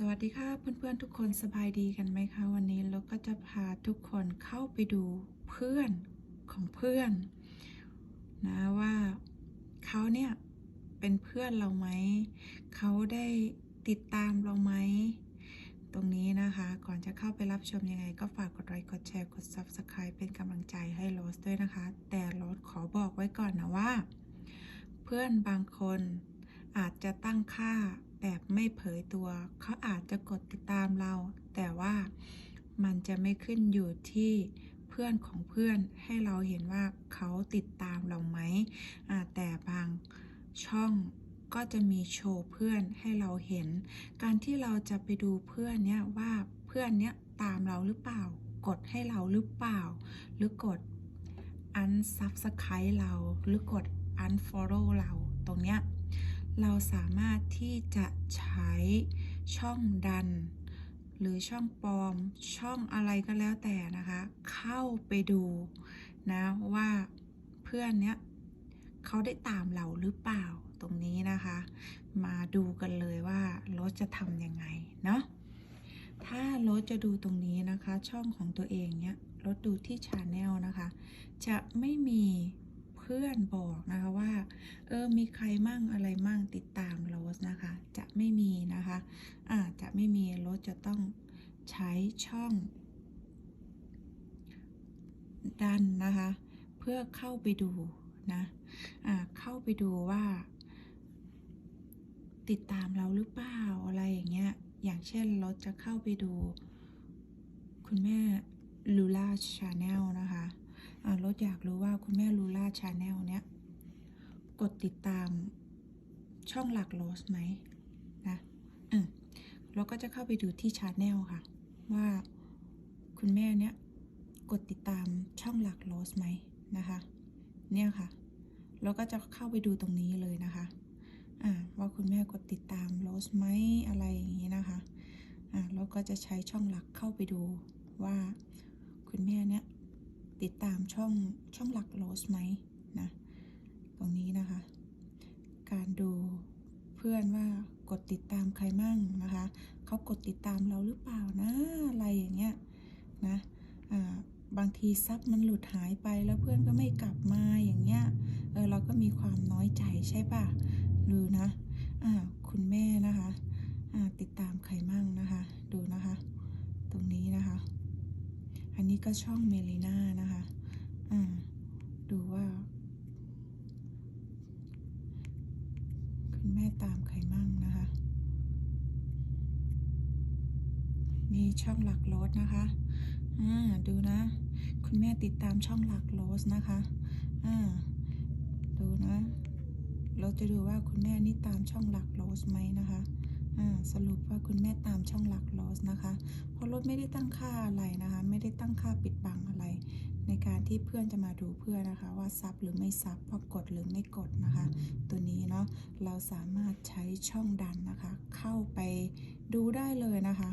สวัสดีค่ะเพื่อนๆทุกคนสบายดีกันไหมคะวันนี้เราก็จะพาทุกคนเข้าไปดูเพื่อนของเพื่อนนะว่าเขาเนี่ยเป็นเพื่อนเราไหมเขาได้ติดตามเราไหมตรงนี้นะคะ ก่อนจะเข้าไปรับชมยังไง ก็ฝากกดไลค์กดแชร์กด Subscribe เป็นกำลังใจให้โรสด้วยนะคะ แต่โรสขอบอกไว้ก่อนนะว่า เพื่อนบางคนอาจจะตั้งค่า แบบไม่เผยตัว เขาอาจจะกดติดตามเรา แต่ว่ามันจะไม่ขึ้นอยู่ที่เพื่อนของเพื่อนให้เราเห็นว่าเขาติดตามเราไหม แต่บางช่องก็จะมีโชว์เพื่อนให้เราเห็น การที่เราจะไปดูเพื่อนเนี้ยว่าเพื่อนเนี้ยตามเราหรือเปล่า กดให้เราหรือเปล่า หรือกด unsubscribe เรา หรือกด unfollow เราตรงเนี้ย เราสามารถที่จะใช้ช่องดัน หรือช่องปลอมช่องอะไรก็แล้วแต่นะคะ เข้าไปดูนะว่าเพื่อนเนี้ยเขาได้ตามเราหรือเปล่าตรงนี้นะคะ มาดูกันเลยว่ารถจะทำยังไงเนาะถ้ารถจะดูตรงนี้นะคะ ช่องของตัวเองเนี้ยรถดูที่ชาแนลนะคะ จะไม่มี พื่อนบอกนะคะว่า เออ มีใครมั่งอะไรมั่งติดตามโรสนะคะ จะไม่มีนะคะอ่าจะไม่มีโรสจะต้องใช้ช่องดันนะคะ เพื่อเข้าไปดูนะอ่าเข้าไปดูว่า ติดตามเราหรือเปล่าอะไรอย่างเงี้ย อย่างเช่นเราจะเข้าไปดู คุณแม่ลูล่าชาแนลนะคะ รถอยากรู้ว่าคุณแม่ลูล่าชาแนลเนี้ยกดติดตามช่องหลักโรสไหมนะอืมเราก็จะเข้าไปดูที่ชาแนลค่ะ ว่าคุณแม่เนี้ยกดติดตามช่องหลักโรสไหมนะคะ เนี่ยค่ะเราก็จะเข้าไปดูตรงนี้เลยนะคะอ่าว่าคุณแม่กดติดตามโรสไหมอะไรอย่างนี้นะคะอ่าเราก็จะใช้ช่องหลักเข้าไปดูว่าคุณแม่เนี้ย ติดตามช่องช่องหลักโรสไหมนะตรงนี้นะคะ การดูเพื่อนว่ากดติดตามใครมั่งนะคะเขากดติดตามเราหรือเปล่านะอะไรอย่างเงี้ยนะอ่าบางทีซับมันหลุดหายไปแล้วเพื่อนก็ไม่กลับมาอย่างเงี้ยเออเราก็มีความน้อยใจใช่ป่ะดูนะอ่าคุณแม่นะคะอ่าติดตามใครมั่งนะคะ ดูนะคะ ตรงนี้นะคะ อันนี้ก็ช่องเมลิน่านะคะ อ่า ดูว่า คุณแม่ตามใครมั่งนะคะ มีช่องหลักโรสนะคะอ่าดูนะ คุณแม่ติดตามช่องหลักโรสนะคะอ่าดูนะ เราจะดูว่าคุณแม่นี่ตามช่องหลักโรสไหมนะคะอ่าสรุปว่าคุณแม่ตามช่องหลักโรสนะคะ เพราะรถไม่ได้ตั้งค่าอะไรนะคะ ไม่ได้ตั้งค่าปิดบังอะไร ในการที่เพื่อนจะมาดูเพื่อนนะคะ ว่าซับหรือไม่ซับว่ากดหรือไม่กดนะคะ ตัวนี้เนาะเราสามารถใช้ช่องดันนะคะ เข้าไปดูได้เลยนะคะ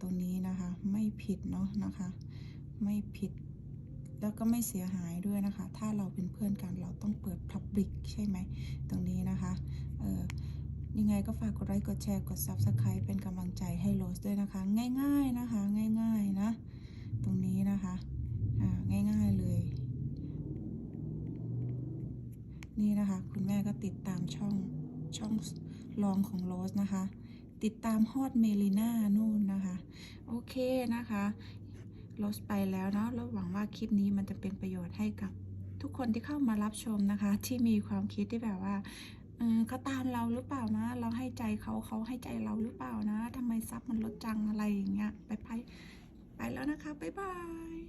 ตรงนี้นะคะ ไม่ผิดเนาะนะคะ ไม่ผิด แล้วก็ไม่เสียหายด้วยนะคะ ถ้าเราเป็นเพื่อนกันเราต้องเปิด Public ใช่ไหมตรงนี้นะคะเออยังไงก็ฝากกดไลค์กดแชร์กด Subscribe เป็นกำลังใจให้โรสด้วยนะคะ ง่ายๆนะคะ ง่ายๆนะ ตรงนี้นะคะอ่าง่ายๆเลย นี่นะคะ คุณแม่ก็ติดตามช่องช่องรองของโรสนะคะ ติดตามฮอดเมลิน่านู่นนะคะ โอเคนะคะโรสไปแล้วเนาะแล้วหวังว่าคลิปนี้มันจะเป็นประโยชน์ให้กับทุกคนที่เข้ามารับชมนะคะ ที่มีความคิดที่แบบว่าเออเขาตามเราหรือเปล่านะ เราให้ใจเขาเขาให้ใจเราหรือเปล่านะทำไมซับมันลดจังอะไรอย่างเงี้ยไปไปไปแล้วนะคะ บ๊ายบาย